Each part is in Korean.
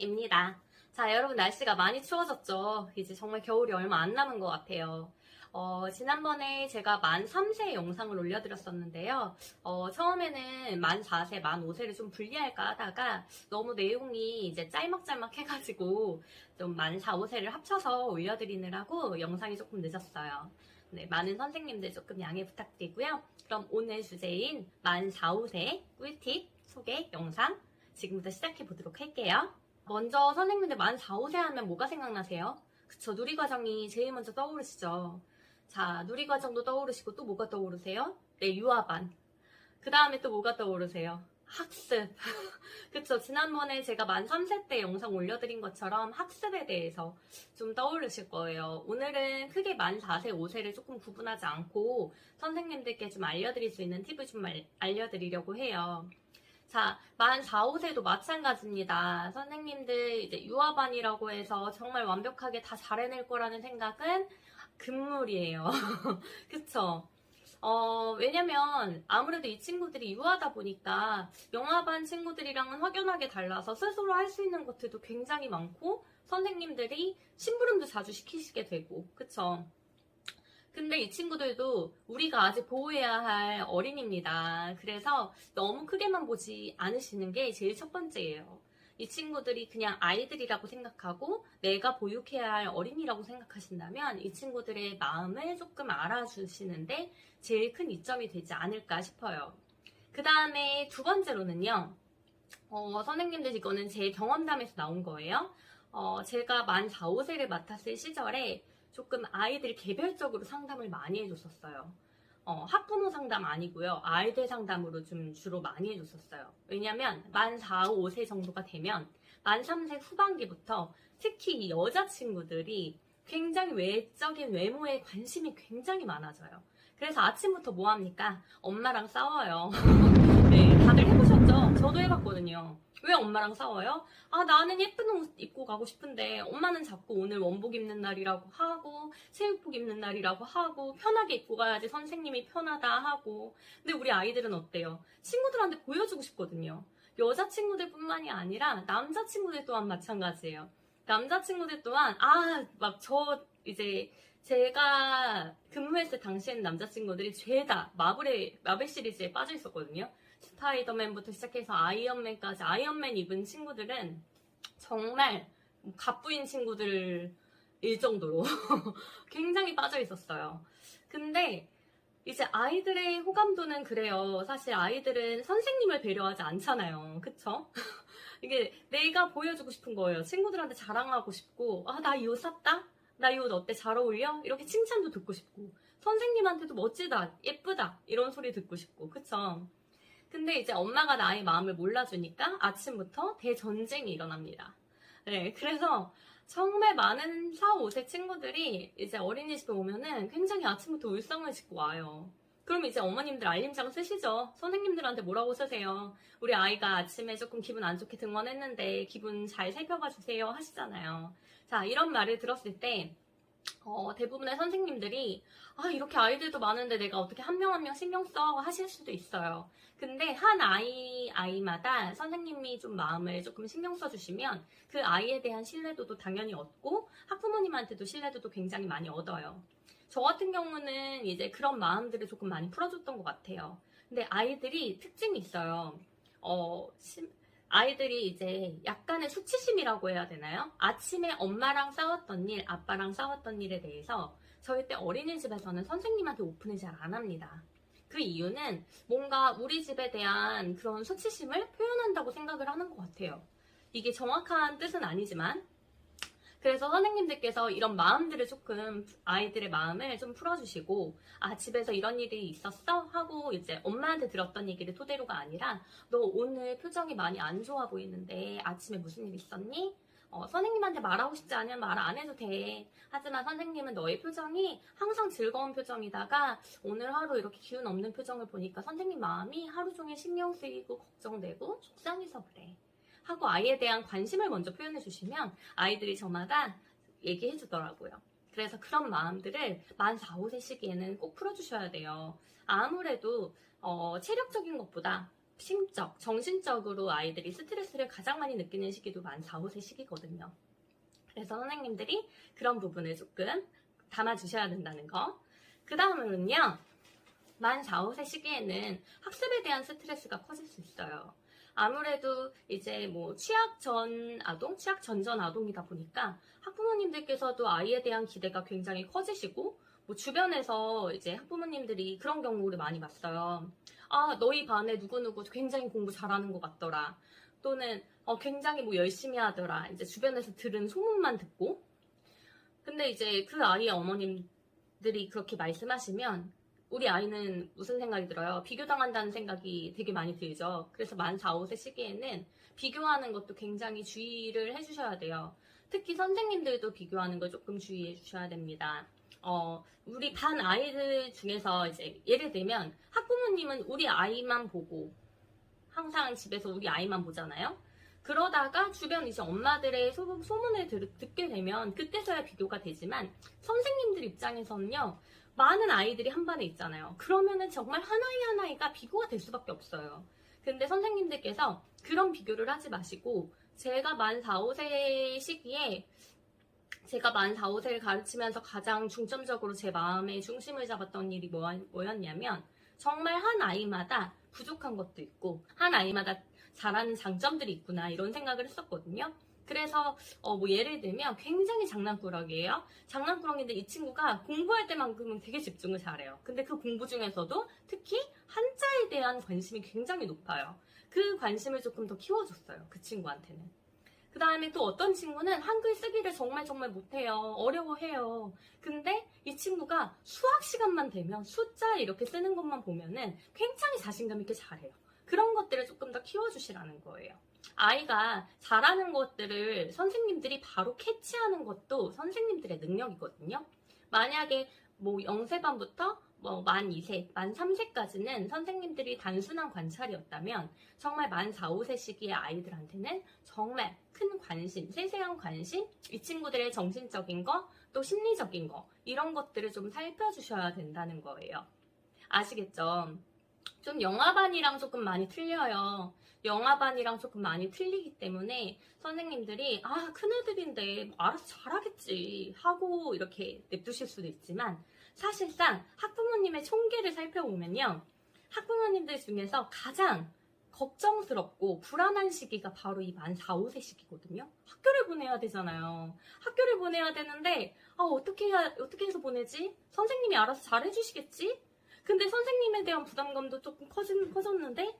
입니다. 자, 여러분 날씨가 많이 추워졌죠? 이제 정말 겨울이 얼마 안 남은 것 같아요. 어, 지난번에 제가 만 3세 영상을 올려드렸었는데요. 어, 처음에는 만 4세, 만 5세를 좀 분리할까 하다가 너무 내용이 이제 짤막짤막 해가지고 좀 만 4, 5세를 합쳐서 올려드리느라고 영상이 조금 늦었어요. 네, 많은 선생님들 조금 양해 부탁드리고요. 그럼 오늘 주제인 만 4, 5세 꿀팁 소개 영상 지금부터 시작해 보도록 할게요. 먼저 선생님들 만 4, 5세 하면 뭐가 생각나세요? 그쵸, 누리과정이 제일 먼저 떠오르시죠. 자, 누리과정도 떠오르시고 또 뭐가 떠오르세요? 네, 유아반. 그 다음에 또 뭐가 떠오르세요? 학습. 그쵸, 지난번에 제가 만 3세 때 영상 올려드린 것처럼 학습에 대해서 좀 떠오르실 거예요. 오늘은 크게 만 4세, 5세를 조금 구분하지 않고 선생님들께 좀 알려드릴 수 있는 팁을 좀 알- 알려드리려고 해요. 자, 만 4, 5세도 마찬가지입니다. 선생님들 이제 유아반이라고 해서 정말 완벽하게 다 잘해낼 거라는 생각은 금물이에요. 그쵸? 어, 왜냐면 아무래도 이 친구들이 유아다 보니까 영아반 친구들이랑은 확연하게 달라서 스스로 할 수 있는 것들도 굉장히 많고 선생님들이 심부름도 자주 시키시게 되고, 그쵸? 근데 이 친구들도 우리가 아직 보호해야 할 어린입니다. 그래서 너무 크게만 보지 않으시는 게 제일 첫 번째예요. 이 친구들이 그냥 아이들이라고 생각하고 내가 보육해야 할 어린이라고 생각하신다면 이 친구들의 마음을 조금 알아주시는데 제일 큰 이점이 되지 않을까 싶어요. 그 다음에 두 번째로는요. 어, 선생님들 이거는 제 경험담에서 나온 거예요. 어, 제가 만 4, 5세를 맡았을 시절에 조금 아이들 개별적으로 상담을 많이 해줬었어요. 어, 학부모 상담 아니고요. 아이들 상담으로 좀 주로 많이 해줬었어요. 왜냐면 만 4, 5세 정도가 되면 만 3세 후반기부터 특히 이 여자친구들이 굉장히 외적인 외모에 관심이 굉장히 많아져요. 그래서 아침부터 뭐 합니까? 엄마랑 싸워요. 네, 다들 해보셨죠? 저도 해봤거든요. 왜 엄마랑 싸워요? 아, 나는 예쁜 옷 입고 가고 싶은데 엄마는 자꾸 오늘 원복 입는 날이라고 하고 체육복 입는 날이라고 하고 편하게 입고 가야지 선생님이 편하다 하고 근데 우리 아이들은 어때요? 친구들한테 보여주고 싶거든요. 여자친구들 뿐만이 아니라 남자친구들 또한 마찬가지예요. 남자친구들 또한 아 막 저 이제 제가 근무했을 당시에는 남자친구들이 죄다 마블의 마블 시리즈에 빠져 있었거든요. 스파이더맨부터 시작해서 아이언맨까지 아이언맨 입은 친구들은 정말 갑부인 친구들일 정도로 굉장히 빠져 있었어요. 근데 이제 아이들의 호감도는 그래요. 사실 아이들은 선생님을 배려하지 않잖아요. 그쵸? 이게 내가 보여주고 싶은 거예요. 친구들한테 자랑하고 싶고, 아, 나 이 옷 샀다? 나 이 옷 어때? 잘 어울려? 이렇게 칭찬도 듣고 싶고, 선생님한테도 멋지다, 예쁘다, 이런 소리 듣고 싶고, 그쵸? 근데 이제 엄마가 나의 마음을 몰라주니까 아침부터 대전쟁이 일어납니다. 네, 그래서 정말 많은 4, 5세 친구들이 이제 어린이집에 오면은 굉장히 아침부터 울상을 짓고 와요. 그럼 이제 어머님들 알림장 쓰시죠. 선생님들한테 뭐라고 쓰세요. 우리 아이가 아침에 조금 기분 안 좋게 등원했는데 기분 잘 살펴봐 주세요 하시잖아요. 자, 이런 말을 들었을 때 어, 대부분의 선생님들이 아, 이렇게 아이들도 많은데 내가 어떻게 한 명 한 명 신경 써 하실 수도 있어요. 근데 한 아이, 아이마다 선생님이 좀 마음을 조금 신경 써 주시면 그 아이에 대한 신뢰도도 당연히 얻고 학부모님한테도 신뢰도도 굉장히 많이 얻어요. 저 같은 경우는 이제 그런 마음들을 조금 많이 풀어줬던 것 같아요. 근데 아이들이 특징이 있어요. 어, 심- 아이들이 이제 약간의 수치심이라고 해야 되나요? 아침에 엄마랑 싸웠던 일, 아빠랑 싸웠던 일에 대해서 저희 때 어린이집에서는 선생님한테 오픈을 잘 안 합니다. 그 이유는 뭔가 우리 집에 대한 그런 수치심을 표현한다고 생각을 하는 것 같아요. 이게 정확한 뜻은 아니지만 그래서 선생님들께서 이런 마음들을 조금 아이들의 마음을 좀 풀어주시고 아 집에서 이런 일이 있었어 하고 이제 엄마한테 들었던 얘기를 토대로가 아니라 너 오늘 표정이 많이 안 좋아 보이는데 아침에 무슨 일 있었니? 어, 선생님한테 말하고 싶지 않으면 말 안 해도 돼. 하지만 선생님은 너의 표정이 항상 즐거운 표정이다가 오늘 하루 이렇게 기운 없는 표정을 보니까 선생님 마음이 하루 종일 신경 쓰이고 걱정되고 속상해서 그래. 하고 아이에 대한 관심을 먼저 표현해 주시면 아이들이 저마다 얘기해 주더라고요. 그래서 그런 마음들을 만 4, 5세 시기에는 꼭 풀어주셔야 돼요. 아무래도 어, 체력적인 것보다 심적, 정신적으로 아이들이 스트레스를 가장 많이 느끼는 시기도 만 4, 5세 시기거든요. 그래서 선생님들이 그런 부분을 조금 담아주셔야 된다는 거. 그 다음으로는요, 만 4, 5세 시기에는 학습에 대한 스트레스가 커질 수 있어요. 아무래도 이제 뭐 취학 전 아동, 취학 전전 아동이다 보니까 학부모님들께서도 아이에 대한 기대가 굉장히 커지시고 뭐 주변에서 이제 학부모님들이 그런 경우를 많이 봤어요. 아, 너희 반에 누구누구 굉장히 공부 잘하는 것 같더라. 또는 어, 굉장히 뭐 열심히 하더라. 이제 주변에서 들은 소문만 듣고. 근데 이제 그 아이의 어머님들이 그렇게 말씀하시면 우리 아이는 무슨 생각이 들어요? 비교당한다는 생각이 되게 많이 들죠. 그래서 만 4, 5세 시기에는 비교하는 것도 굉장히 주의를 해주셔야 돼요. 특히 선생님들도 비교하는 걸 조금 주의해 주셔야 됩니다. 어, 우리 반 아이들 중에서 이제 예를 들면 학부모님은 우리 아이만 보고 항상 집에서 우리 아이만 보잖아요. 그러다가 주변 이제 엄마들의 소, 소문을 들, 듣게 되면 그때서야 비교가 되지만 선생님들 입장에서는요. 많은 아이들이 한 반에 있잖아요. 그러면은 정말 하나이 하나이가 비교가 될 수밖에 없어요. 근데 선생님들께서 그런 비교를 하지 마시고 제가 만 4, 5세 시기에 제가 만 4, 5세를 가르치면서 가장 중점적으로 제 마음의 중심을 잡았던 일이 뭐, 뭐였냐면 정말 한 아이마다 부족한 것도 있고 한 아이마다 잘하는 장점들이 있구나 이런 생각을 했었거든요. 그래서 어, 뭐 예를 들면 굉장히 장난꾸러기예요. 장난꾸러기인데 이 친구가 공부할 때만큼은 되게 집중을 잘해요. 근데 그 공부 중에서도 특히 한자에 대한 관심이 굉장히 높아요. 그 관심을 조금 더 키워줬어요. 그 친구한테는. 그 다음에 또 어떤 친구는 한글 쓰기를 정말 정말 못해요. 어려워해요. 근데 이 친구가 수학 시간만 되면 숫자 이렇게 쓰는 것만 보면은 굉장히 자신감 있게 잘해요. 그런 것들을 조금 더 키워주시라는 거예요. 아이가 잘하는 것들을 선생님들이 바로 캐치하는 것도 선생님들의 능력이거든요. 만약에 뭐 0세반부터 뭐만 2세, 만 3세까지는 선생님들이 단순한 관찰이었다면 정말 만 4, 5세 시기의 아이들한테는 정말 큰 관심, 세세한 관심, 이 친구들의 정신적인 거, 또 심리적인 거, 이런 것들을 좀 살펴주셔야 된다는 거예요. 아시겠죠? 좀 영화반이랑 조금 많이 틀려요. 영화반이랑 조금 많이 틀리기 때문에 선생님들이 아 큰애들인데 알아서 잘하겠지 하고 이렇게 냅두실 수도 있지만 사실상 학부모님의 총계를 살펴보면요. 학부모님들 중에서 가장 걱정스럽고 불안한 시기가 바로 이 만 4, 5세 시기거든요. 학교를 보내야 되잖아요. 학교를 보내야 되는데 아 어떻게 해야 어떻게 해서 보내지? 선생님이 알아서 잘 해주시겠지? 근데 선생님에 대한 부담감도 조금 커진, 커졌는데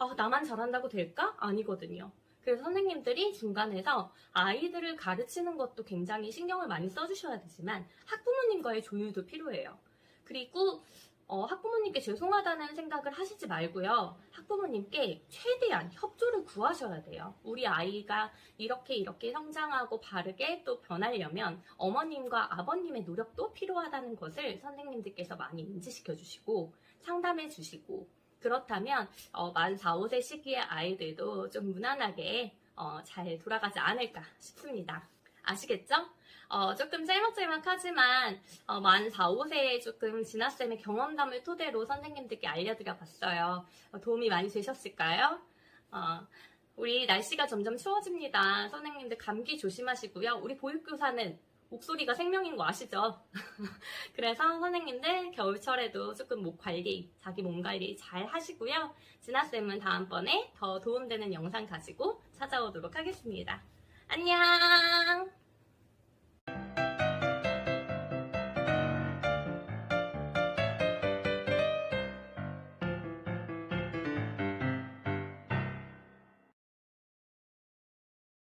아 나만 잘한다고 될까? 아니거든요. 그래서 선생님들이 중간에서 아이들을 가르치는 것도 굉장히 신경을 많이 써주셔야 되지만 학부모님과의 조율도 필요해요. 그리고 어, 학부모님께 죄송하다는 생각을 하시지 말고요. 학부모님께 최대한 협조를 구하셔야 돼요. 우리 아이가 이렇게 이렇게 성장하고 바르게 또 변하려면 어머님과 아버님의 노력도 필요하다는 것을 선생님들께서 많이 인지시켜 주시고 상담해 주시고 그렇다면 어, 만 4, 5세 시기의 아이들도 좀 무난하게 어, 잘 돌아가지 않을까 싶습니다. 아시겠죠? 어, 조금 짤막짤막하지만 어, 만 4, 5세에 조금 진아쌤의 경험담을 토대로 선생님들께 알려드려 봤어요. 어, 도움이 많이 되셨을까요? 어, 우리 날씨가 점점 추워집니다. 선생님들 감기 조심하시고요. 우리 보육교사는 목소리가 생명인 거 아시죠? 그래서 선생님들 겨울철에도 조금 목 관리, 자기 몸 관리 잘 하시고요. 진아쌤은 다음번에 더 도움되는 영상 가지고 찾아오도록 하겠습니다. 안녕!